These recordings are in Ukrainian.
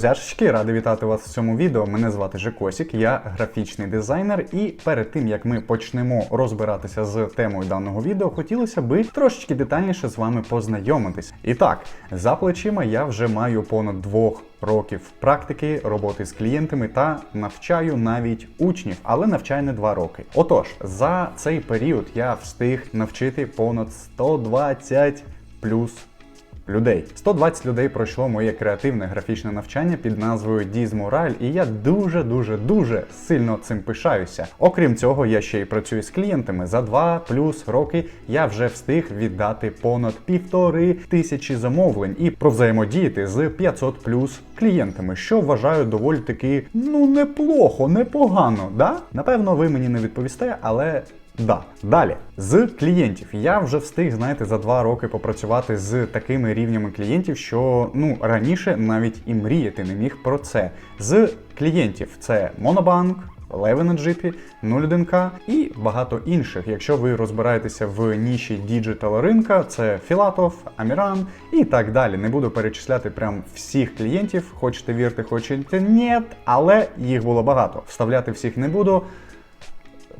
Друзяшечки, радий вітати вас в цьому відео. Мене звати Жекосік, я графічний дизайнер. І перед тим як ми почнемо розбиратися з темою даного відео, хотілося би трошечки детальніше з вами познайомитись. І так, за плечима я вже маю понад двох років практики роботи з клієнтами та навчаю навіть учнів, але навчаю не два роки. Отож, за цей період я встиг навчити понад 120 плюс людей. 120 людей пройшло моє креативне графічне навчання під назвою Діз Мораль, і я дуже дуже дуже сильно цим пишаюся. Окрім цього, я ще й працюю з клієнтами. За 2 плюс роки я вже встиг віддати понад півтори тисячі замовлень і провзаємодіяти з 500 плюс клієнтами, що вважаю доволі таки ну неплохо, непогано. Да? Напевно, ви мені не відповісте, але Да. Далі з клієнтів я вже встиг, знаєте, за два роки попрацювати з такими рівнями клієнтів, що ну раніше навіть і мріяти не міг про це. З клієнтів це Monobank, Eleven GP, 01K і багато інших. Якщо ви розбираєтеся в ніші діджитал ринка, це Філатов, Аміран і так далі. Не буду перечисляти прям всіх клієнтів, хочете вірте, хочете ні, але їх було багато. Вставляти всіх не буду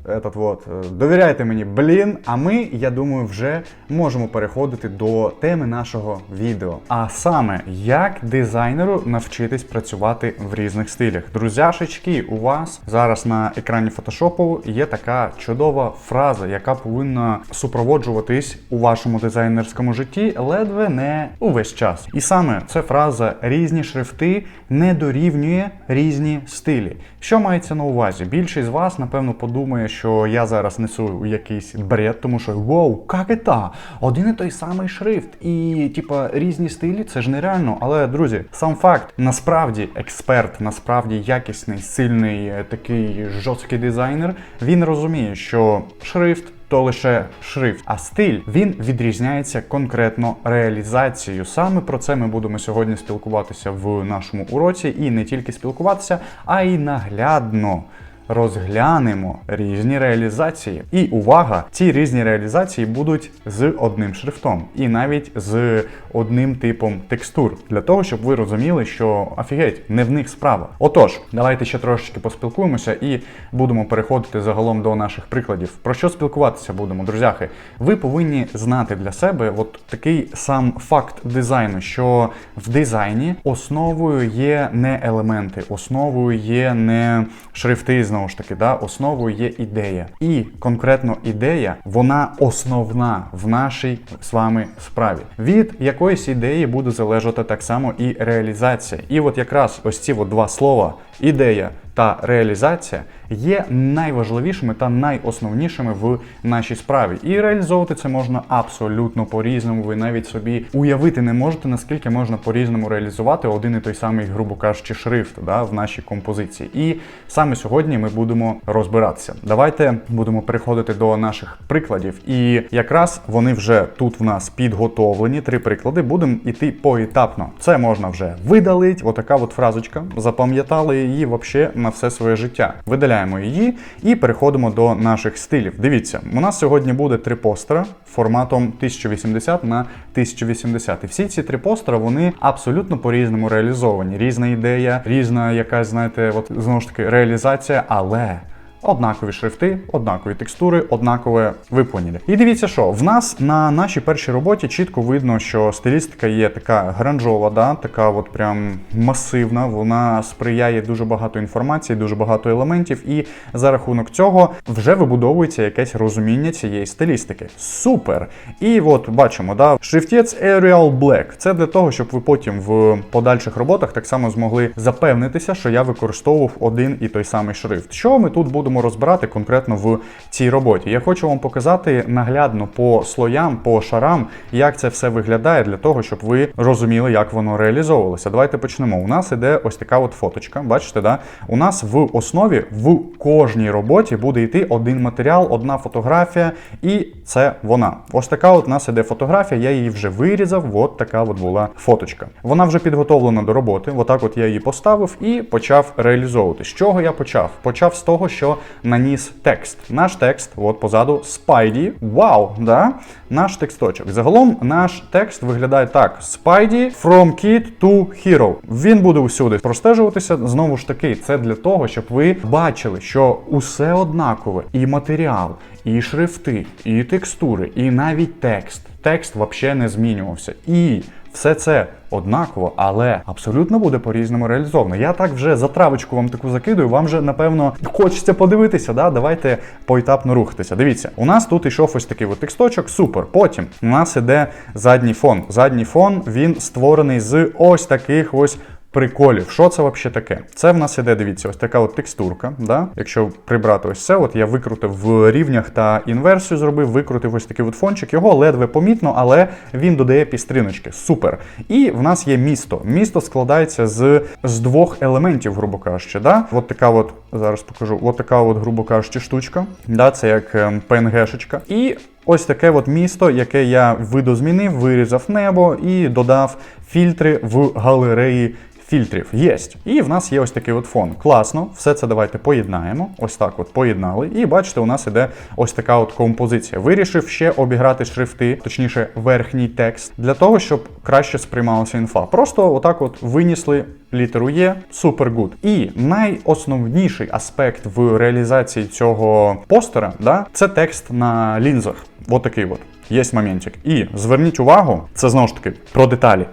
этот вот, е, довіряйте мені, блін. А ми, я думаю, вже можемо переходити до теми нашого відео. А саме, як дизайнеру навчитись працювати в різних стилях. Друзяшечки, у вас зараз на екрані фотошопу є така чудова фраза, яка повинна супроводжуватись у вашому дизайнерському житті ледве не увесь час. І саме ця фраза різні шрифти не дорівнює різні стилі. Що мається на увазі? Більшість з вас, напевно, подумає, що я зараз несу якийсь бред, тому що вау, як це? Один і той самий шрифт, і типа різні стилі, це ж нереально. Але друзі, сам факт, насправді експерт, насправді якісний, сильний, е, такий жорсткий дизайнер, він розуміє, що шрифт. То лише шрифт, а стиль він відрізняється конкретно реалізацією. Саме про це ми будемо сьогодні спілкуватися в нашому уроці, і не тільки спілкуватися, а й наглядно розглянемо різні реалізації. І увага! Ці різні реалізації будуть з одним шрифтом, і навіть з одним типом текстур, для того, щоб ви розуміли, що офігеть, не в них справа. Отож, давайте ще трошечки поспілкуємося і будемо переходити загалом до наших прикладів. Про що спілкуватися будемо, друзяхи? Ви повинні знати для себе от такий сам факт дизайну, що в дизайні основою є не елементи, основою є не шрифти, знову ж таки, да, основою є ідея. І конкретно ідея, вона основна в нашій з вами справі. Від якоїсь ідеї буде залежати так само і реалізація. І от якраз ось ці от два слова ідея та реалізація є найважливішими та найосновнішими в нашій справі. І реалізовувати це можна абсолютно по-різному. Ви навіть собі уявити не можете, наскільки можна по-різному реалізувати один і той самий, грубо кажучи, шрифт да, в нашій композиції. І саме сьогодні ми будемо розбиратися. Давайте будемо переходити до наших прикладів. І якраз вони вже тут в нас підготовлені. Три приклади. Будемо йти поетапно. Це можна вже видалити. Отака от фразочка. Запам'ятали її взагалі на все своє життя. Видаляємо її і переходимо до наших стилів. Дивіться, у нас сьогодні буде три постера форматом 1080 на 1080. І всі ці три постера вони абсолютно по-різному реалізовані. Різна ідея, різна якась, знаєте, от знову ж таки реалізація, але. Однакові шрифти, однакові текстури, однакове виповнення. І дивіться, що в нас на нашій першій роботі чітко видно, що стилістика є така гранжова, да, така от прям масивна. Вона сприяє дуже багато інформації, дуже багато елементів, і за рахунок цього вже вибудовується якесь розуміння цієї стилістики. Супер! І от бачимо, да, шрифтець Arial Black. Це для того, щоб ви потім в подальших роботах так само змогли запевнитися, що я використовував один і той самий шрифт. Що ми тут будемо розбирати конкретно в цій роботі? Я хочу вам показати наглядно по слоям, по шарам, як це все виглядає для того, щоб ви розуміли, як воно реалізовувалося. Давайте почнемо. У нас іде ось така от фоточка. Бачите, да? У нас в основі в кожній роботі буде йти один матеріал, одна фотографія, і це вона. Ось така от у нас іде фотографія, я її вже вирізав. От така от була фоточка. Вона вже підготовлена до роботи. Отак от я її поставив і почав реалізовувати. З чого я почав? Почав з того, що наніс текст. Наш текст, от позаду Spidey. Вау, да? Наш тексточок. Загалом наш текст виглядає так: Spidey from kid to hero. Він буде усюди простежуватися. Знову ж таки, це для того, щоб ви бачили, що усе однакове, і матеріал, і шрифти, і текстури, і навіть текст. Текст взагалі не змінювався. І все це однаково, але абсолютно буде по-різному реалізовано. Я так вже за травочку вам таку закидую. Вам же напевно хочеться подивитися. Да? Давайте поетапно рухатися. Дивіться, у нас тут ішов ось такий от тексточок. Супер. Потім у нас іде задній фон. Задній фон він створений з ось таких ось. Приколів, що це взагалі таке? Це в нас іде, дивіться, ось така от текстурка. Да? Якщо прибрати ось це, от я викрутив в рівнях та інверсію зробив, викрутив ось такий от фончик. Його ледве помітно, але він додає пістриночки. Супер. І в нас є місто. Місто складається з, з двох елементів, грубо кажучи. Да? От така от, зараз покажу, от така от, грубо кажучи, штучка. Да? Це як ем, PNG-шечка. І Ось таке от місто, яке я видозмінив, вирізав небо і додав фільтри в галереї фільтрів. Єсть. І в нас є ось такий от фон. Класно, все це давайте поєднаємо. Ось так от поєднали. І бачите, у нас іде ось така от композиція. Вирішив ще обіграти шрифти, точніше, верхній текст, для того, щоб краще сприймалася інфа. Просто отак от винесли літеру Є, супер гуд. І найосновніший аспект в реалізації цього постера, да, це текст на лінзах. От такий от. Є моментик. І зверніть увагу, це знову ж таки про деталі.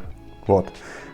От.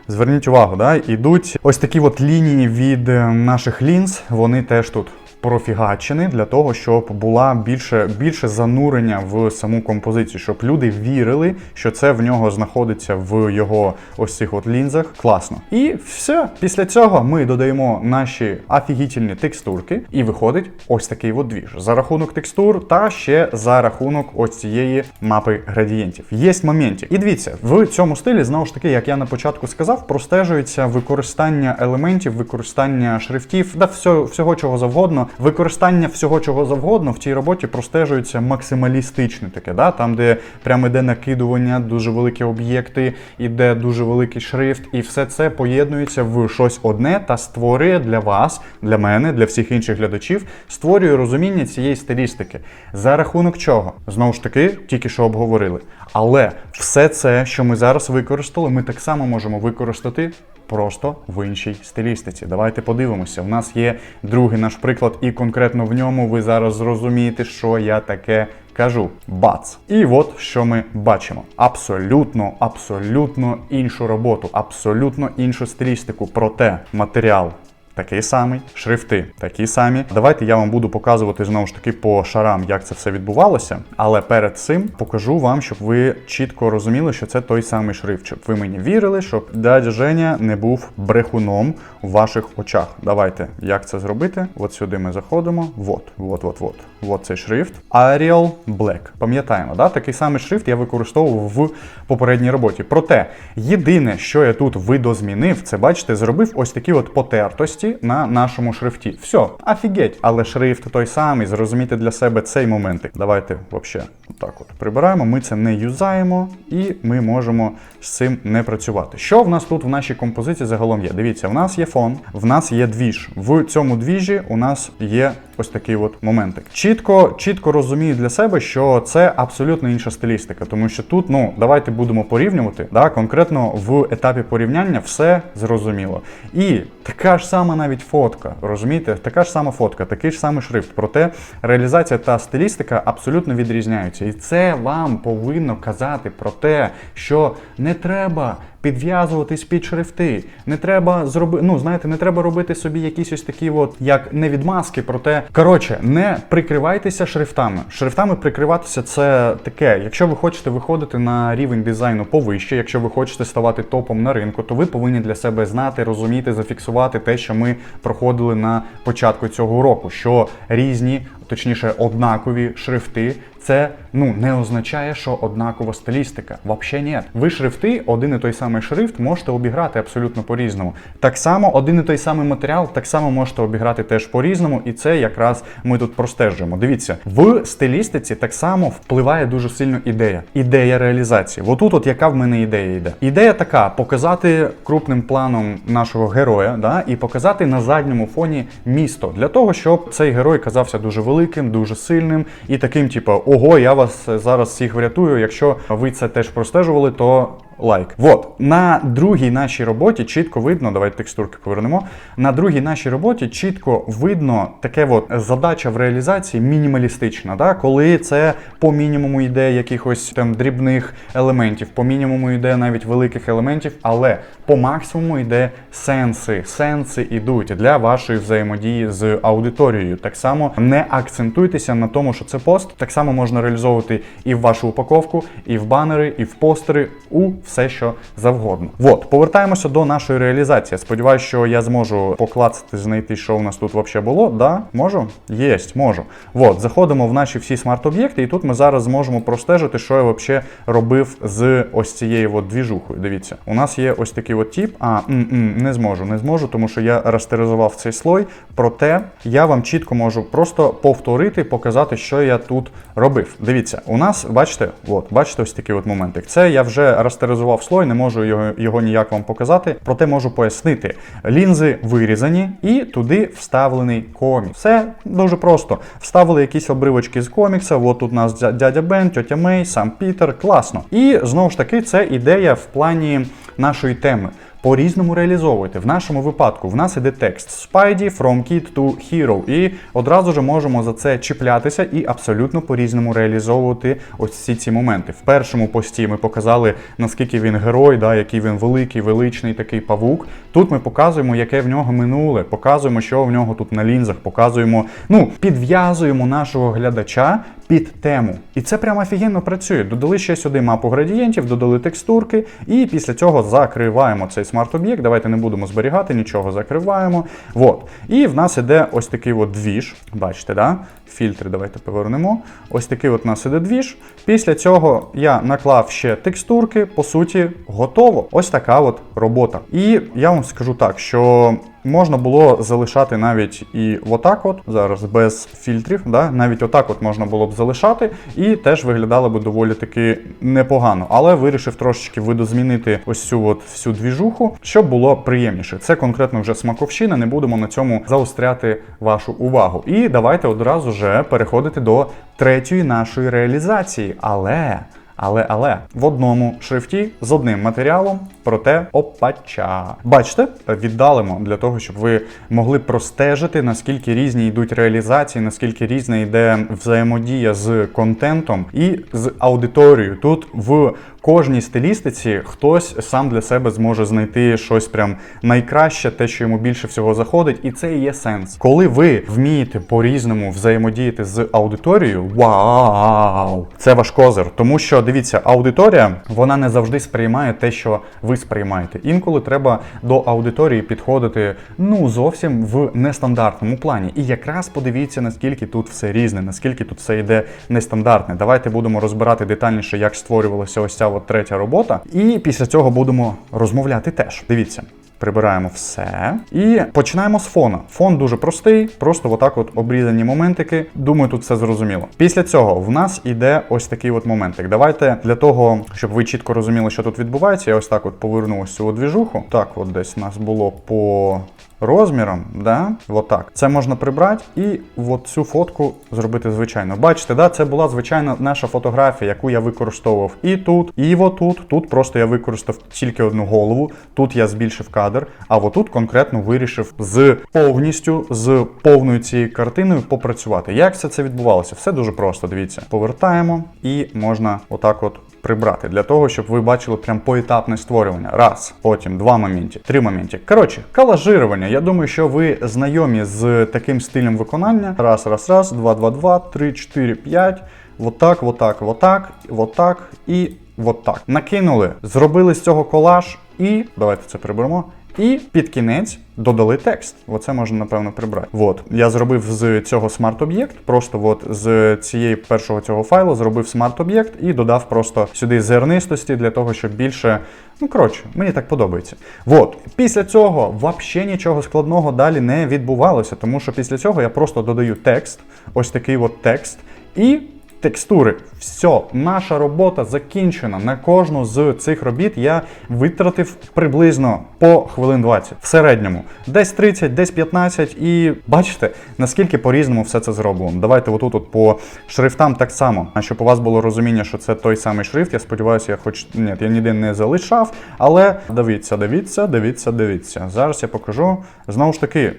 Зверніть увагу, да, ідуть ось такі от лінії від е, наших лінз, вони теж тут профігачені для того, щоб була більше, більше занурення в саму композицію, щоб люди вірили, що це в нього знаходиться в його ось цих от лінзах. Класно. І все. Після цього ми додаємо наші офігітельні текстурки, і виходить ось такий от двіж. За рахунок текстур та ще за рахунок ось цієї мапи градієнтів. Є моменти. І дивіться, в цьому стилі, знову ж таки, як я на початку сказав, простежується використання елементів, використання шрифтів, да всього, всього чого завгодно. Використання всього чого завгодно в цій роботі простежується максималістичне таке, да? там, де прямо йде накидування, дуже великі об'єкти, іде дуже великий шрифт, і все це поєднується в щось одне та створює для вас, для мене, для всіх інших глядачів, створює розуміння цієї стилістики. За рахунок чого? Знову ж таки, тільки що обговорили. Але все це, що ми зараз використали, ми так само можемо використати просто в іншій стилістиці. Давайте подивимося. У нас є другий наш приклад, і конкретно в ньому ви зараз зрозумієте, що я таке кажу. Бац! І от що ми бачимо: абсолютно, абсолютно іншу роботу, абсолютно іншу стилістику. Проте матеріал. Такий самий, шрифти такі самі. Давайте я вам буду показувати знову ж таки по шарам, як це все відбувалося. Але перед цим покажу вам, щоб ви чітко розуміли, що це той самий шрифт, щоб ви мені вірили, щоб дядя Женя не був брехуном у ваших очах. Давайте, як це зробити? От сюди ми заходимо. Вот, вот, вот, вот. От цей шрифт. Arial Black. Пам'ятаємо, да? такий самий шрифт я використовував в попередній роботі. Проте, єдине, що я тут видозмінив, це бачите, зробив ось такі от потертості на нашому шрифті. Все, офігеть, але шрифт той самий, зрозуміти для себе цей моментик. Давайте взагалі так от прибираємо. Ми це не юзаємо, і ми можемо з цим не працювати. Що в нас тут в нашій композиції загалом є? Дивіться, в нас є фон, в нас є двіж. В цьому двіжі у нас є ось такий от моментик. Чітко, чітко розумію для себе, що це абсолютно інша стилістика, тому що тут, ну, давайте будемо порівнювати. Да, Конкретно в етапі порівняння все зрозуміло. І така ж сама навіть фотка, розумієте? Така ж сама фотка, такий ж самий шрифт. Проте реалізація та стилістика абсолютно відрізняються. І це вам повинно казати про те, що не треба підв'язуватись під шрифти. Не треба зробити, ну знаєте, не треба робити собі якісь ось такі, от як не відмазки, проте коротше, не прикривайтеся шрифтами. Шрифтами прикриватися це таке. Якщо ви хочете виходити на рівень дизайну повище, якщо ви хочете ставати топом на ринку, то ви повинні для себе знати, розуміти, зафіксувати те, що ми проходили на початку цього року. Що різні точніше, однакові шрифти. Це ну не означає, що однакова стилістика. Вообще ні. Ви шрифти, один і той самий шрифт можете обіграти абсолютно по-різному. Так само, один і той самий матеріал, так само можете обіграти теж по-різному, і це якраз ми тут простежуємо. Дивіться, в стилістиці так само впливає дуже сильно ідея. Ідея реалізації. Отут, от яка в мене ідея йде. Ідея така: показати крупним планом нашого героя, да, і показати на задньому фоні місто для того, щоб цей герой казався дуже великим, дуже сильним і таким, типу, ого, я вас зараз всіх врятую. Якщо ви це теж простежували, то лайк. Вот на другій нашій роботі чітко видно. Давайте текстурки повернемо. На другій нашій роботі чітко видно таке, от задача в реалізації мінімалістична, да? коли це по мінімуму йде якихось там дрібних елементів, по мінімуму йде навіть великих елементів, але по максимуму йде сенси. Сенси йдуть для вашої взаємодії з аудиторією. Так само не акцентуйтеся на тому, що це пост. Так само можна реалізовувати і в вашу упаковку, і в банери, і в постери, у все, що завгодно. Вот, повертаємося до нашої реалізації. Сподіваюсь, що я зможу поклацати, знайти, що у нас тут взагалі було. Да, можу? Єсть, можу. Вот, заходимо в наші всі смарт-об'єкти, і тут ми зараз зможемо простежити, що я взагалі робив з ось цією от двіжухою. Дивіться, у нас є ось такий от тип. А, м-м, не зможу, не зможу, тому що я растеризував цей слой. Проте я вам чітко можу просто повторити, показати, що я тут робив. Дивіться, у нас, бачите, от, бачите, ось такий от моментик. Це я вже растеризував слой, не можу його, його ніяк вам показати, проте можу пояснити. Лінзи вирізані і туди вставлений комікс. Все дуже просто. Вставили якісь обривочки з комікса. От тут у нас дядя Бен, тьотя Мей, сам Пітер. Класно. І знову ж таки, це ідея в плані нашої теми. По-різному реалізовуйте. В нашому випадку в нас іде текст Spidey from Kid to Hero. І одразу ж можемо за це чіплятися і абсолютно по-різному реалізовувати ось всі ці моменти. В першому пості ми показали, наскільки він герой, да, який він великий, величний такий павук. Тут ми показуємо, яке в нього минуле, показуємо, що в нього тут на лінзах, показуємо, ну, підв'язуємо нашого глядача під тему. І це прямо офігенно працює. Додали ще сюди мапу градієнтів, додали текстурки, і після цього закриваємо цей смарт-об'єкт. Давайте не будемо зберігати, нічого закриваємо. Вот. І в нас іде ось такий от двіж. Бачите, да? Фільтри давайте повернемо. Ось такий от у нас іде двіж. Після цього я наклав ще текстурки, по суті, готово. Ось така от робота. І я вам скажу так, що. Можна було залишати навіть і отак, от зараз без фільтрів. Да? Навіть отак от можна було б залишати, і теж виглядало б доволі таки непогано. Але вирішив трошечки видозмінити ось цю от всю двіжуху, щоб було приємніше. Це конкретно вже смаковщина, не будемо на цьому заостряти вашу увагу. І давайте одразу же переходити до третьої нашої реалізації. Але. Але, але в одному шрифті з одним матеріалом, проте опача. Бачите, віддалимо для того, щоб ви могли простежити, наскільки різні йдуть реалізації, наскільки різна йде взаємодія з контентом і з аудиторією. Тут в кожній стилістиці хтось сам для себе зможе знайти щось прям найкраще, те, що йому більше всього заходить, і це і є сенс. Коли ви вмієте по-різному взаємодіяти з аудиторією, вау! Це ваш козир. Тому що дивіться, аудиторія вона не завжди сприймає те, що ви сприймаєте. Інколи треба до аудиторії підходити ну зовсім в нестандартному плані. І якраз подивіться, наскільки тут все різне, наскільки тут все йде нестандартне. Давайте будемо розбирати детальніше, як створювалася ось ця от третя робота. І після цього будемо розмовляти теж. Дивіться. Прибираємо все і починаємо з фона. Фон дуже простий, просто отак от обрізані моментики. Думаю, тут все зрозуміло. Після цього в нас іде ось такий от моментик. Давайте для того, щоб ви чітко розуміли, що тут відбувається, я ось так от поверну ось цю двіжуху. Так, от десь у нас було по розміром, да? Отак. Це можна прибрати і от цю фотку зробити звичайно. Бачите, да? це була звичайна наша фотографія, яку я використовував і тут, і отут. Тут просто я використав тільки одну голову. Тут я збільшив кадр, а отут конкретно вирішив з повністю, з повною цією картиною попрацювати. Як все це відбувалося? Все дуже просто. Дивіться, повертаємо і можна отак от. Прибрати для того, щоб ви бачили прям поетапне створювання. Раз, потім два моменти, три моменти. Коротше, калажирування. Я думаю, що ви знайомі з таким стилем виконання. Раз, раз, раз, два, два, два, три, чотири, п'ять. Вот так, вот так, вот так, вот і вот так. Накинули, зробили з цього колаж і давайте це приберемо. І під кінець додали текст. Оце можна, напевно, прибрати. От, я зробив з цього смарт-об'єкт, просто от з цієї першого цього файлу зробив смарт-об'єкт і додав просто сюди зернистості для того, щоб більше. Ну, коротше, мені так подобається. От, після цього взагалі нічого складного далі не відбувалося, тому що після цього я просто додаю текст, ось такий от текст, і текстури. Все, наша робота закінчена. На кожну з цих робіт я витратив приблизно по хвилин 20 в середньому. Десь 30, десь 15. І бачите, наскільки по-різному все це зроблено. Давайте отут от по шрифтам так само. А щоб у вас було розуміння, що це той самий шрифт, я сподіваюся, я хоч ні, я ніде не залишав. Але дивіться, дивіться, дивіться, дивіться. Зараз я покажу. Знову ж таки,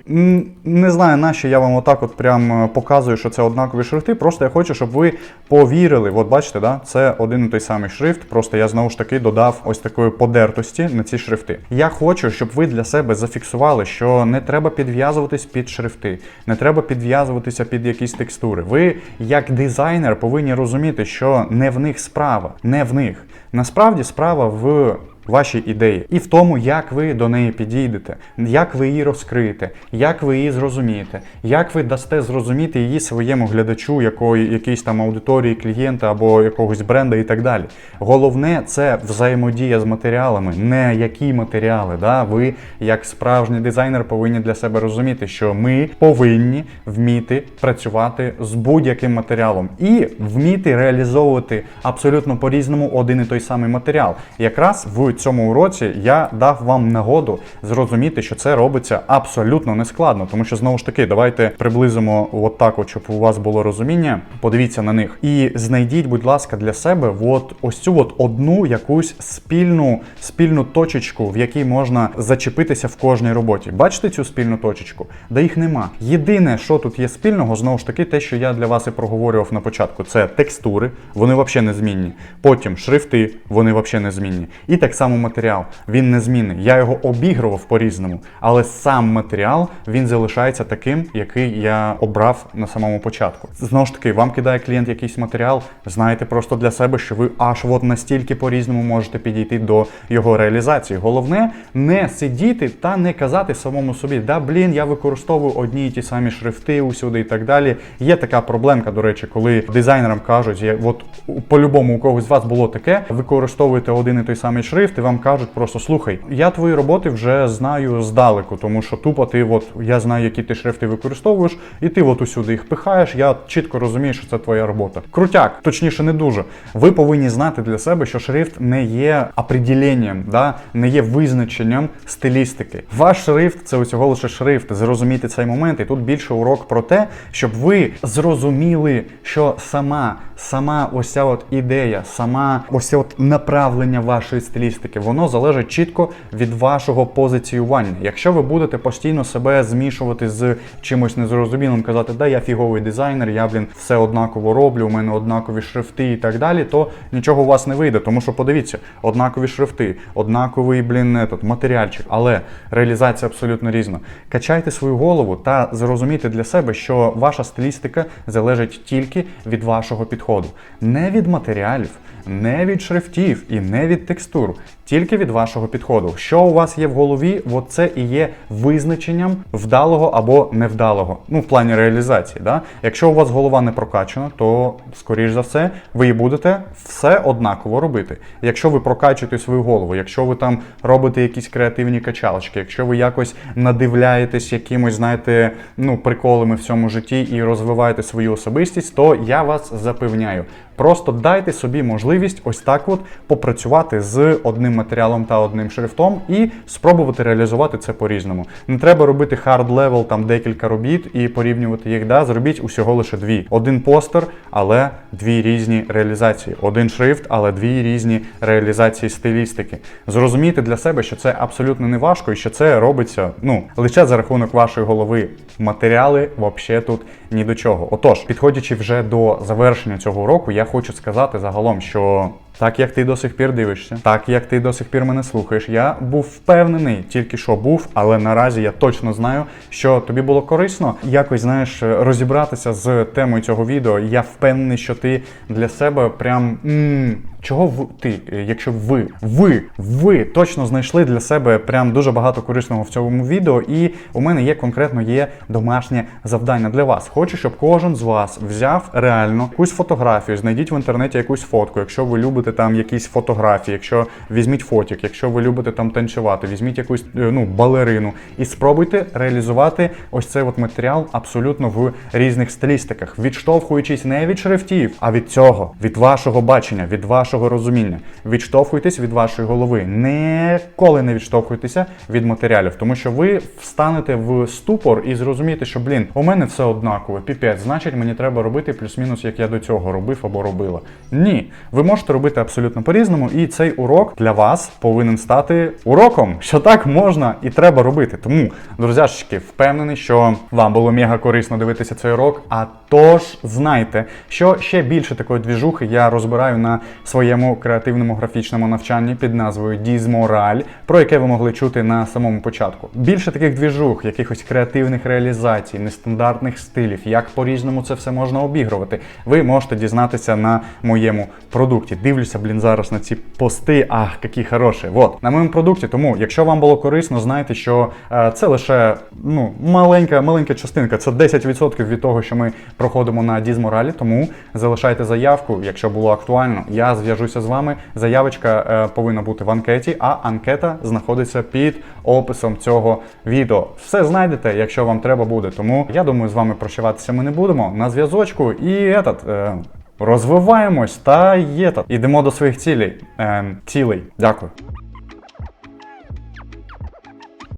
не знаю, нащо я вам отак от прям е, показую, що це однакові шрифти. Просто я хочу, щоб ви повірили. От бачите, да? це один і той самий шрифт. Просто я знову ж таки додав ось такої подертості на ці шрифти. Я хочу, щоб ви для себе зафіксували, що не треба підв'язуватись під шрифти, не треба підв'язуватися під якісь текстури. Ви, як дизайнер, повинні розуміти, що не в них справа, не в них. Насправді справа в ваші ідеї і в тому, як ви до неї підійдете, як ви її розкриєте, як ви її зрозумієте, як ви дасте зрозуміти її своєму глядачу, якої якійсь там аудиторії, клієнта або якогось бренда і так далі. Головне це взаємодія з матеріалами, не які матеріали. Да? Ви, як справжній дизайнер, повинні для себе розуміти, що ми повинні вміти працювати з будь-яким матеріалом і вміти реалізовувати абсолютно по-різному один і той самий матеріал. Якраз в цьому уроці я дав вам нагоду зрозуміти, що це робиться абсолютно нескладно, тому що знову ж таки, давайте приблизимо от так, от, щоб у вас було розуміння. Подивіться на них і знайдіть, будь ласка, для себе от ось цю от одну якусь спільну спільну точечку, в якій можна зачепитися в кожній роботі. Бачите цю спільну точечку? Да їх нема. Єдине, що тут є спільного, знову ж таки, те, що я для вас і проговорював на початку, це текстури, вони взагалі не змінні. Потім шрифти, вони взагалі не змінні. І так само матеріал, він не змінний. Я його обігрував по-різному, але сам матеріал він залишається таким, який я обрав на самому початку. Знову ж таки, вам кидає клієнт якийсь матеріал, знаєте просто для себе, що ви аж от настільки по-різному можете підійти до його реалізації. Головне не сидіти та не казати самому собі, да блін, я використовую одні і ті самі шрифти усюди і так далі. Є така проблемка, до речі, коли дизайнерам кажуть, от по-любому у когось з вас було таке, використовуєте один і той самий шрифт, і вам кажуть просто слухай, я твої роботи вже знаю здалеку, тому що тупо ти, от я знаю, які ти шрифти використовуєш, і ти от усюди їх пихаєш. Я чітко розумію, що це твоя робота. Крутяк, точніше, не дуже. Ви повинні знати для себе, що шрифт не є определенням, да? не є визначенням стилістики. Ваш шрифт це усього лише шрифт. Зрозуміти цей момент. І тут більше урок про те, щоб ви зрозуміли, що сама, сама ось ця от ідея, сама ось от направлення вашої стилістики, воно залежить чітко від вашого позиціювання. Якщо ви будете постійно себе змішувати з чимось незрозумілим, казати, да, я фіговий дизайнер, я блін все однаково роблю, у мене однакові шрифти і так далі, то нічого у вас не вийде. Тому що подивіться, однакові шрифти, однаковий блін этот, матеріальчик, але реалізація абсолютно різна. Качайте свою голову та зрозумійте для себе, що ваша стилістика залежить тільки від вашого підходу, не від матеріалів. Не від шрифтів і не від текстур, тільки від вашого підходу. Що у вас є в голові, от це і є визначенням вдалого або невдалого. Ну, в плані реалізації. Да? Якщо у вас голова не прокачана, то скоріш за все ви і будете все однаково робити. Якщо ви прокачуєте свою голову, якщо ви там робите якісь креативні качалочки, якщо ви якось надивляєтесь якимось, знаєте, ну приколами в цьому житті і розвиваєте свою особистість, то я вас запевняю. Просто дайте собі можливість ось так от попрацювати з одним матеріалом та одним шрифтом і спробувати реалізувати це по-різному. Не треба робити хард левел там декілька робіт і порівнювати їх. Да, зробіть усього лише дві. Один постер, але дві різні реалізації. Один шрифт, але дві різні реалізації стилістики. Зрозумійте для себе, що це абсолютно не важко і що це робиться ну лише за рахунок вашої голови. Матеріали взагалі тут ні до чого. Отож, підходячи вже до завершення цього уроку, я хочу сказати загалом, що так як ти до сих пір дивишся, так як ти до сих пір мене слухаєш, я був впевнений, тільки що був, але наразі я точно знаю, що тобі було корисно якось знаєш розібратися з темою цього відео. Я впевнений, що ти для себе прям. м чого в ти, якщо ви, ви, ви точно знайшли для себе прям дуже багато корисного в цьому відео, і у мене є конкретно є домашнє завдання для вас. Хочу, щоб кожен з вас взяв реально якусь фотографію, знайдіть в інтернеті якусь фотку, якщо ви любите там якісь фотографії, якщо візьміть фотік, якщо ви любите там танцювати, візьміть якусь е, ну балерину і спробуйте реалізувати ось цей от матеріал абсолютно в різних стилістиках, відштовхуючись не від шрифтів, а від цього, від вашого бачення, від вашого розуміння. Відштовхуйтесь від вашої голови. Ніколи не відштовхуйтеся від матеріалів, тому що ви встанете в ступор і зрозумієте, що блін, у мене все однакове, піпець, значить мені треба робити плюс-мінус, як я до цього робив або робила. Ні, ви можете робити абсолютно по-різному, і цей урок для вас повинен стати уроком, що так можна і треба робити. Тому, друзяшечки, впевнений, що вам було мега корисно дивитися цей урок. А тож знайте, що ще більше такої двіжухи я розбираю на своєму креативному графічному навчанні під назвою Дізмораль, про яке ви могли чути на самому початку. Більше таких двіжух, якихось креативних реалізацій, нестандартних стилів, як по-різному це все можна обігрувати. Ви можете дізнатися на моєму продукті. Дивлюся, блін, зараз на ці пости. Ах, які хороші. Вот на моєму продукті. Тому, якщо вам було корисно, знайте, що е, це лише ну маленька, маленька частинка. Це 10% від того, що ми проходимо на Дізморалі. Тому залишайте заявку, якщо було актуально. Я зв'яжуся з вами. Заявочка е, повинна бути в анкеті, а анкета знаходиться під описом цього відео. Все знайдете, якщо вам треба буде. Тому я думаю, з вами прощаватися ми не будемо. На зв'язочку і этот, е, розвиваємось та є. Ідемо до своїх цілей. Е, цілей. Дякую.